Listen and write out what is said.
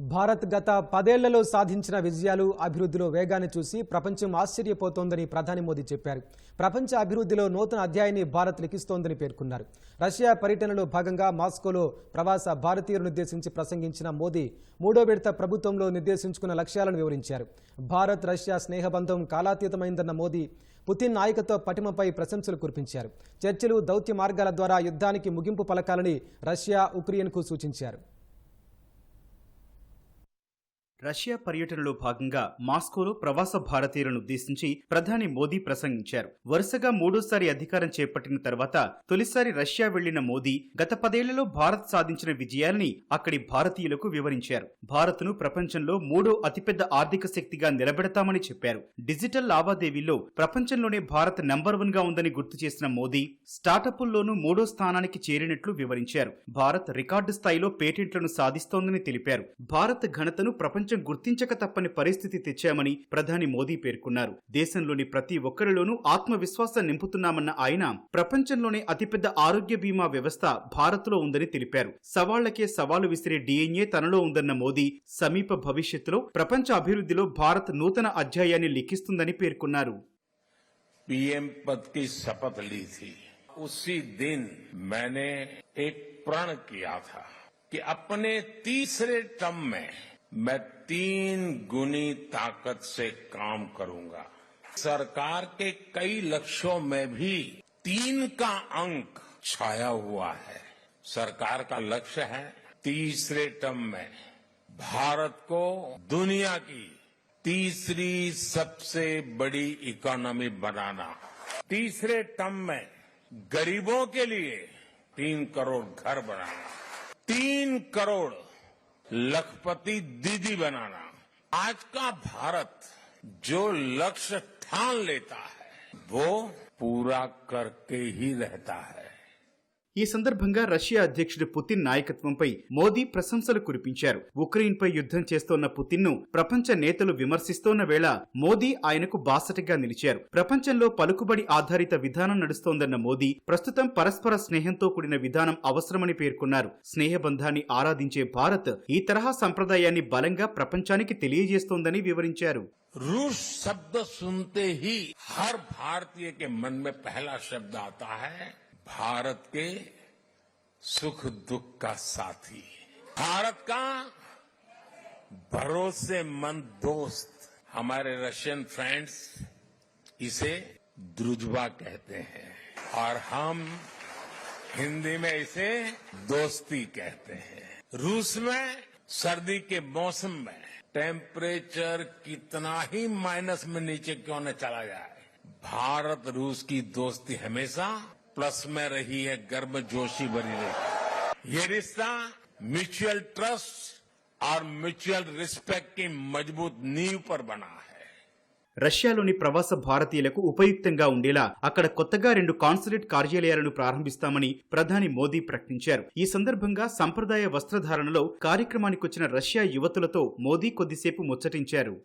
భారత్ గత పదేళ్ళలో సాధించిన విజయాలు అభివృద్ధిలో వేగాన్ని చూసి ప్రపంచం ఆశ్చర్యపోతోందని ప్రధాని మోదీ చెప్పారు. ప్రపంచ అభివృద్ధిలో నూతన అధ్యాయాన్ని భారత్ లిఖిస్తోందని పేర్కొన్నారు. రష్యా పర్యటనలో భాగంగా మాస్కోలో ప్రవాస భారతీయులనుద్దేశించి ప్రసంగించిన మోదీ మూడో విడత ప్రభుత్వంలో నిర్దేశించుకున్న లక్ష్యాలను వివరించారు. భారత్ రష్యా స్నేహబంధం కాలాతీతమైందన్న మోదీ పుతిన్ నాయకత్వ పటిమపై ప్రశంసలు కురిపించారు. చర్చలు దౌత్య మార్గాల ద్వారా యుద్ధానికి ముగింపు పలకాలని రష్యా ఉక్రెయిన్కు సూచించారు. రష్యా పర్యటనలో భాగంగా మాస్కోలో ప్రవాస భారతీయులను ఉద్దేశించి ప్రధాని మోదీ ప్రసంగించారు. వరుసగా మూడోసారి అధికారం చేపట్టిన తర్వాత తొలిసారి రష్యా వెళ్ళిన మోదీ గత పదేళ్ళలో భారత్ సాధించిన విజయాలని అక్కడి భారతీయులకు వివరించారు. భారత్ను ప్రపంచంలో మూడో అతిపెద్ద ఆర్థిక శక్తిగా నిలబెడతామని చెప్పారు. డిజిటల్ లావాదేవీల్లో ప్రపంచంలోనే భారత్ నంబర్ వన్గా ఉందని గుర్తు చేసిన మోదీ స్టార్టప్ల్లోనూ మూడో స్థానానికి చేరినట్లు వివరించారు. భారత్ రికార్డు స్థాయిలో పేటెంట్లను సాధిస్తోందని తెలిపారు. భారత్ ఘనతను ప్రపంచ గుర్తించక తప్పని పరిస్థితి తెచ్చామని ప్రధాని మోదీ పేర్కొన్నారు దేశంలోని ప్రతి ఒక్కరిలోనూ ఆత్మవిశ్వాసం నింపుతున్నామన్న ఆయన ప్రపంచంలోనే అతిపెద్ద ఆరోగ్య బీమా వ్యవస్థ భారత్లో ఉందని తెలిపారు సవాళ్లకే సవాలు విసిరే డిఎన్ఏ తనలో ఉందన్న మోదీ సమీప భవిష్యత్తులో ప్రపంచ అభివృద్ధిలో భారత్ నూతన అధ్యాయాన్ని లిఖిస్తుందని పేర్కొన్నారు पीएम पद की शपथ ली थी उसी दिन मैंने एक प्रण किया था कि अपने तीसरे टर्म में मैं तीन गुनी ताकत से काम करूँगा। सरकार के कई लक्ष्यों में भी तीन का अंक छाया हुआ है। सरकार का लक्ष्य है तीसरे टर्म में भारत को दुनिया की तीसरी सबसे बड़ी इकोनॉमी बनाना। तीसरे टर्म में गरीबों के लिए तीन करोड़ घर बनाना। तीन करोड़ लखपति दीदी बनाना। आज का भारत जो लक्ष्य ठान लेता है, वो पूरा करके ही रहता है। ఈ సందర్భంగా రష్యా అధ్యక్షుడు పుతిన్ నాయకత్వంపై మోదీ ప్రశంసలు కురిపించారు ఉక్రెయిన్పై యుద్ధం చేస్తోన్న పుతిన్ను ప్రపంచ నేతలు విమర్శిస్తోన్న వేళ మోదీ ఆయనకు బాసటగా నిలిచారు ప్రపంచంలో పలుకుబడి ఆధారిత విధానం నడుస్తోందన్న మోదీ ప్రస్తుతం పరస్పర స్నేహంతో కూడిన విధానం అవసరమని పేర్కొన్నారు స్నేహబంధాన్ని ఆరాధించే భారత్ ఈ తరహా సంప్రదాయాన్ని బలంగా ప్రపంచానికి తెలియజేస్తోందని వివరించారు रूस शब्द सुनते ही हर भारतीय के मन में पहला शब्द आता है भारत के सुख दुख का साथी भारत का भरोसेमंद दोस्त, हमारे रशियन फ्रेंड्स इसे द्रुजवा कहते हैं। और हम हिंदी में इसे दोस्ती कहते हैं। रूस में सर्दी के मौसम में टेम्परेचर कितना ही माइनस में नीचे क्यों न चला जाए भारत रूस की दोस्ती हमेशा प्लस में रही है गर्म जोशी बनी रही ये रिश्ता म्यूचुअल ट्रस्ट और म्यूचुअल रिस्पेक्ट की मजबूत नींव पर बना है రష్యాలోని ప్రవాస భారతీయులకు ఉపయుక్తంగా ఉండేలా అక్కడ కొత్తగా రెండు కాన్సులేట్ కార్యాలయాలను ప్రారంభిస్తామని ప్రధాని మోదీ ప్రకటించారు ఈ సందర్భంగా సంప్రదాయ వస్త్రధారణలో కార్యక్రమానికొచ్చిన రష్యా యువతులతో మోదీ కొద్దిసేపు ముచ్చటించారు